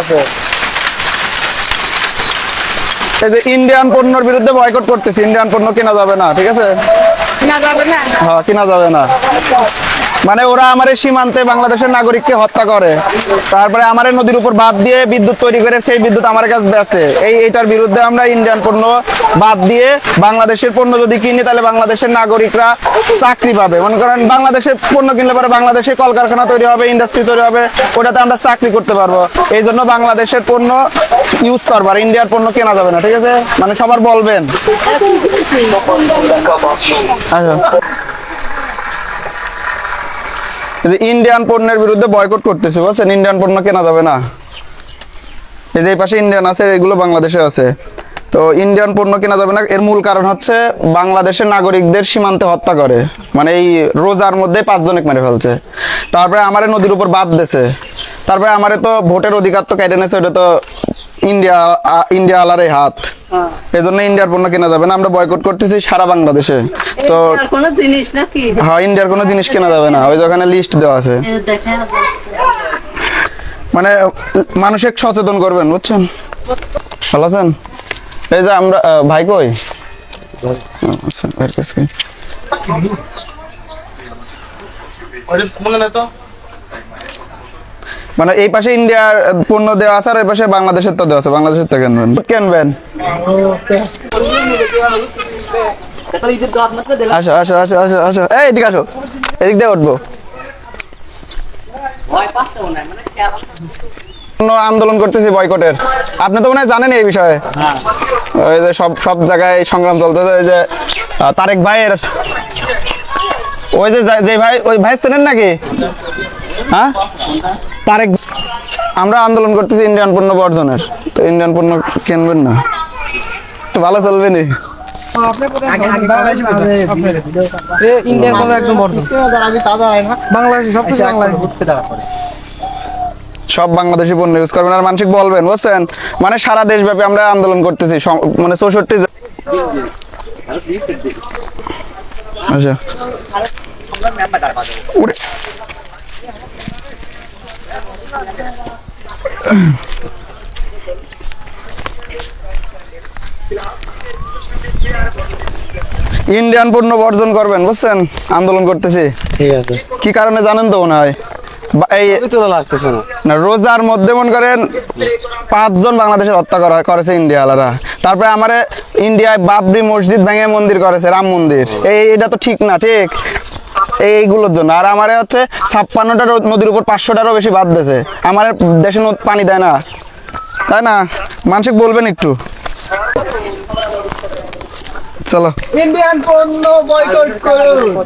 আছে। এই যে ইন্ডিয়ান পণ্যের বিরুদ্ধে বয়কট করতেছি ইন্ডিয়ান পণ্য কেনা যাবে না ঠিক আছে? কেনা যাবে না? হ্যাঁ কিনা যাবে না। মানে ওরা আমার সীমান্তে বাংলাদেশের নাগরিককে হত্যা করে। তারপরে আমার নদীর উপর বাদ দিয়ে বিদ্যুৎ তৈরি করে সেই বিদ্যুৎ আমার কাছে বেচে এই এটার বিরুদ্ধে আমরা ইন্ডিয়ান পণ্য বাদ দিয়ে বাংলাদেশের পণ্য যদি কিনি, তাহলে বাংলাদেশের নাগরিকরা চাকরি পাবে। মনে করেন বাংলাদেশের পণ্য কিনলে পরে বাংলাদেশে কলকারখানা তৈরি হবে ইন্ডাস্ট্রি তৈরি হবে, ওটাতে আমরা চাকরি করতে পারব। এই জন্য বাংলাদেশের পণ্য ইউজ করব, আর ইন্ডিয়ার পণ্য কেনা যাবে না, ঠিক আছে? মানে সবার বলবেন। আচ্ছা। যে ইন্ডিয়ান পণ্যের বিরুদ্ধে বয়কট করতেছে, বুঝছেন? ইন্ডিয়ান পণ্য কেনা যাবে না। এই যে এই পাশে ইন্ডিয়ান আছে, এগুলো বাংলাদেশে আছে। তো ইন্ডিয়ান পণ্য কেনা যাবে না, এর মূল কারণ হচ্ছে বাংলাদেশের নাগরিকদের সীমান্তে হত্যা করে। মানে এই রোজার মধ্যে পাঁচজনকে মেরে ফেলছে। তারপরে আমারে নদীর উপর বাদ দিছে। তারপরে আমারে তো ভোটের অধিকার তো কেটে নিয়েছে, ওটা তো ইন্ডিয়া ইন্ডিয়া আলারে হাত। এই জন্য ইন্ডিয়ার পণ্য কেনা যাবে না। আমরা বয়কট করতেছি সারা বাংলাদেশে। তো কোনো জিনিস নাকি? হ্যাঁ ইন্ডিয়ার কোনো জিনিস কেনা যাবে না। ওই যে ওখানে লিস্ট দেওয়া আছে। মানে মানুষকে সচেতন করবেন বুঝছেন? ভালো আছেন? এই যে আমরা ভাই কই? আচ্ছা, কাছে? মানে এই পাশে ইন্ডিয়ার পণ্য দেওয়া আছে আর এই পাশে বাংলাদেশের তো দেওয়া আছে, বাংলাদেশের তো কিনবেন কিনবেন আসো আসো আসো আসো আসো। এই, এদিকে আসো। এদিক দিয়ে উঠবো। আন্দোলন করতেছি বয়কটের। আপনি তো মনে হয় জানেন এই বিষয়ে। ওই যে সব সব জায়গায় সংগ্রাম চলতেছে, ওই যে তারেক ভাইয়ের। ওই যে যে ভাই, ওই ভাই চেনেন নাকি? হ্যাঁ? তারেক আমরা আন্দোলন করতেছি ইন্ডিয়ান পণ্য বর্জনের। তো ইন্ডিয়ান পণ্য কিনবেন না। তো ভালো চলবে নি? বর্ধন বাংলাদেশি সব বাংলাদেশি পণ্য ইউজ করবেন। আর মানসিক বলবেন বুঝছেন? মানে সারা দেশব্যাপী আমরা আন্দোলন করতেছি। মানে চৌষট্টি আচ্ছা। ইন্ডিয়ান পণ্য বর্জন করবেন বুঝছেন? আন্দোলন করতেছি। ঠিক আছে। কি কারণে জানেন তো মনে হয়? এই লাগতেছে না। না রোজার মধ্যে মনে করেন পাঁচজন বাংলাদেশের হত্যা করা করেছে ইন্ডিয়ালারা তারপরে আমার ইন্ডিয়ায় বাবরি মসজিদ ভেঙে মন্দির করেছে রাম মন্দির। এই এটা তো ঠিক না ঠিক? এইগুলোর জন্য। আর আমার হচ্ছে ছাপ্পান্নটা নদীর উপর পাঁচশোটারও বেশি বাদ দিয়েছে। আমার দেশে নদ- পানি দেয় না। তাই না? মানসিক বলবেন একটু। চলো। ইন্ডিয়ান পণ্য বয়কট করুন।